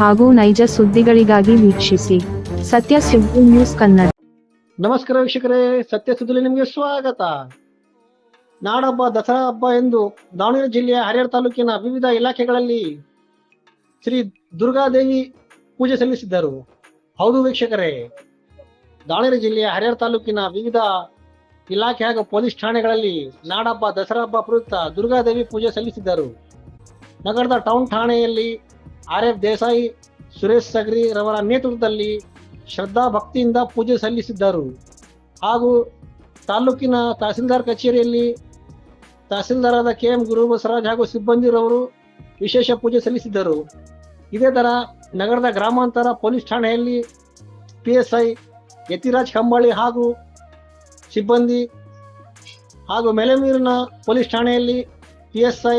ಹಾಗೂ ನೈಜ ಸುದ್ದಿಗಳಿಗಾಗಿ ವೀಕ್ಷಿಸಿ ಸತ್ಯ ಸುದ್ದಿ ನ್ಯೂಸ್ ಕನ್ನಡ. ನಮಸ್ಕಾರ ವೀಕ್ಷಕರೇ, ಸತ್ಯ ಸುದ್ದಿಲಿ ನಿಮಗೆ ಸ್ವಾಗತ. ನಾಡಹಬ್ಬ, ದಸರಾ ಹಬ್ಬ ಎಂದು ದಾವಣಗೆರೆ ಜಿಲ್ಲೆಯ ಹರಿಹರ ತಾಲೂಕಿನ ವಿವಿಧ ಇಲಾಖೆಗಳಲ್ಲಿ ಶ್ರೀ ದುರ್ಗಾದೇವಿ ಪೂಜೆ ಸಲ್ಲಿಸಿದ್ದರು. ಹೌದು ವೀಕ್ಷಕರೇ, ದಾವಣಗೆರೆ ಜಿಲ್ಲೆಯ ಹರಿಹರ ತಾಲೂಕಿನ ವಿವಿಧ ಇಲಾಖೆ ಹಾಗೂ ಪೊಲೀಸ್ ಠಾಣೆಗಳಲ್ಲಿ ನಾಡಹಬ್ಬ, ದಸರಾ ಹಬ್ಬ ಪ್ರಯುಕ್ತ ದುರ್ಗಾದೇವಿ ಪೂಜೆ ಸಲ್ಲಿಸಿದ್ದರು. ನಗರದ ಟೌನ್ ಠಾಣೆಯಲ್ಲಿ ಆರ್ ಎಫ್ ದೇಸಾಯಿ ಸುರೇಶ್ ಸಗರಿ ರವರ ನೇತೃತ್ವದಲ್ಲಿ ಶ್ರದ್ಧಾ ಭಕ್ತಿಯಿಂದ ಪೂಜೆ ಸಲ್ಲಿಸಿದ್ದರು. ಹಾಗೂ ತಾಲೂಕಿನ ತಹಸೀಲ್ದಾರ್ ಕಚೇರಿಯಲ್ಲಿ ತಹಸೀಲ್ದಾರಾದ ಕೆ ಎಂ ಗುರು ಬಸವರಾಜ್ ಹಾಗೂ ಸಿಬ್ಬಂದಿರವರು ವಿಶೇಷ ಪೂಜೆ ಸಲ್ಲಿಸಿದ್ದರು. ಇದೇ ಥರ ನಗರದ ಗ್ರಾಮಾಂತರ ಪೊಲೀಸ್ ಠಾಣೆಯಲ್ಲಿ ಪಿ ಎಸ್ ಐ ಯತಿರಾಜ್ ಕಂಬಳಿ ಹಾಗೂ ಸಿಬ್ಬಂದಿ ಹಾಗೂ ಮೆಲೆಮೀರಿನ ಪೊಲೀಸ್ ಠಾಣೆಯಲ್ಲಿ P S I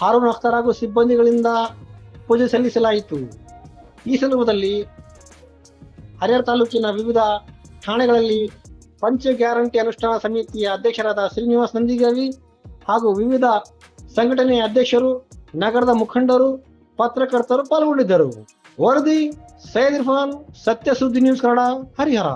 Haroon Akhtar ಹಾಗೂ ಸಿಬ್ಬಂದಿಗಳಿಂದ ಪೂಜೆ ಸಲ್ಲಿಸಲಾಯಿತು. ಈ ಸಂದರ್ಭದಲ್ಲಿ ಹರಿಹರ ತಾಲೂಕಿನ ವಿವಿಧ ಠಾಣೆಗಳಲ್ಲಿ ಪಂಚ ಗ್ಯಾರಂಟಿ ಅನುಷ್ಠಾನ ಸಮಿತಿಯ ಅಧ್ಯಕ್ಷರಾದ ಶ್ರೀನಿವಾಸ್ ನಂದಿಗವಿ ಹಾಗೂ ವಿವಿಧ ಸಂಘಟನೆಯ ಅಧ್ಯಕ್ಷರು, ನಗರದ ಮುಖಂಡರು, ಪತ್ರಕರ್ತರು ಪಾಲ್ಗೊಂಡಿದ್ದರು. ವರದಿ, Syed Irfan Satya Suddi news Kannada, Harihar.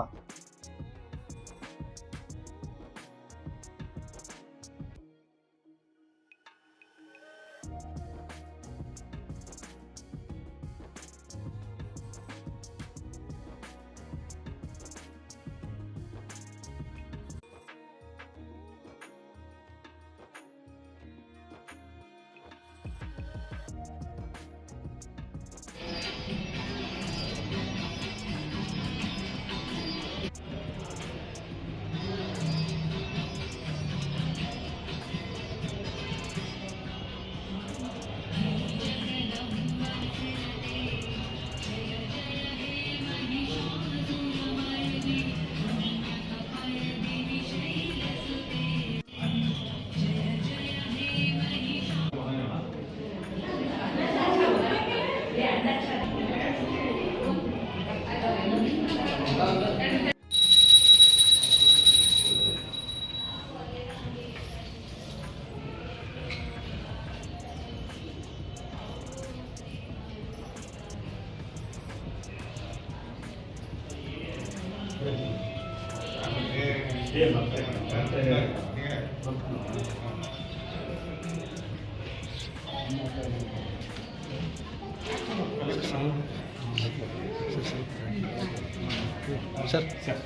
Sir sir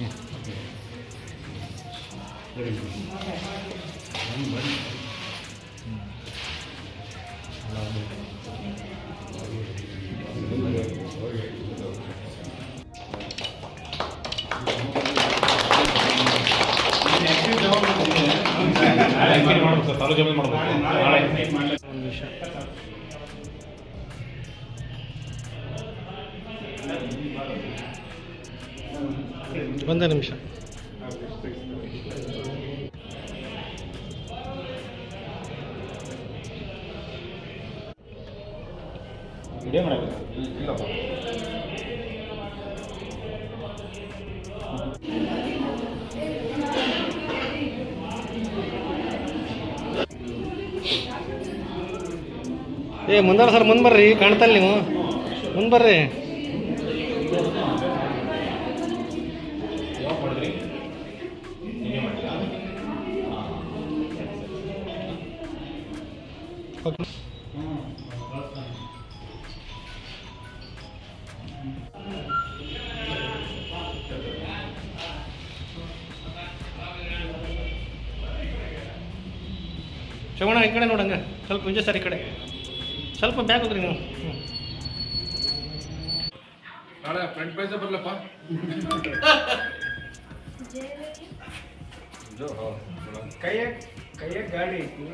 Yeah. ಒಂದೇ ನಿಮಿಷ. ಇದೇ ಮಾಡಬೇಕು. ಇಲ್ಲಪ್ಪ ಏ, ಮುಂದಾರ ಸರ್, ಮುಂದೆ ಬರ್ರಿ ಕಾಣ್ತಲ್ಲ ನೀವು. ಮುಂದೆ ಬರ್ರಿ. ಶವಣ ಈ ಕಡೆ ನೋಡಂಗ ಸ್ವಲ್ಪ ಮುಂಚೆ ಸರ್ ಈ ಕಡೆ. ಸ್ವಲ್ಪ ಬ್ಯಾಗ್ ಹೋಗ್ರಿ ನೀವು ಹ್ಞೂ ನಾಳೆ ಫ್ರಂಟ್ ಪೇಜ್ ಬರ್ಲಪ್ಪ ಕೈಯ ಕೈಯ ಗಾಡಿ ಐತಿ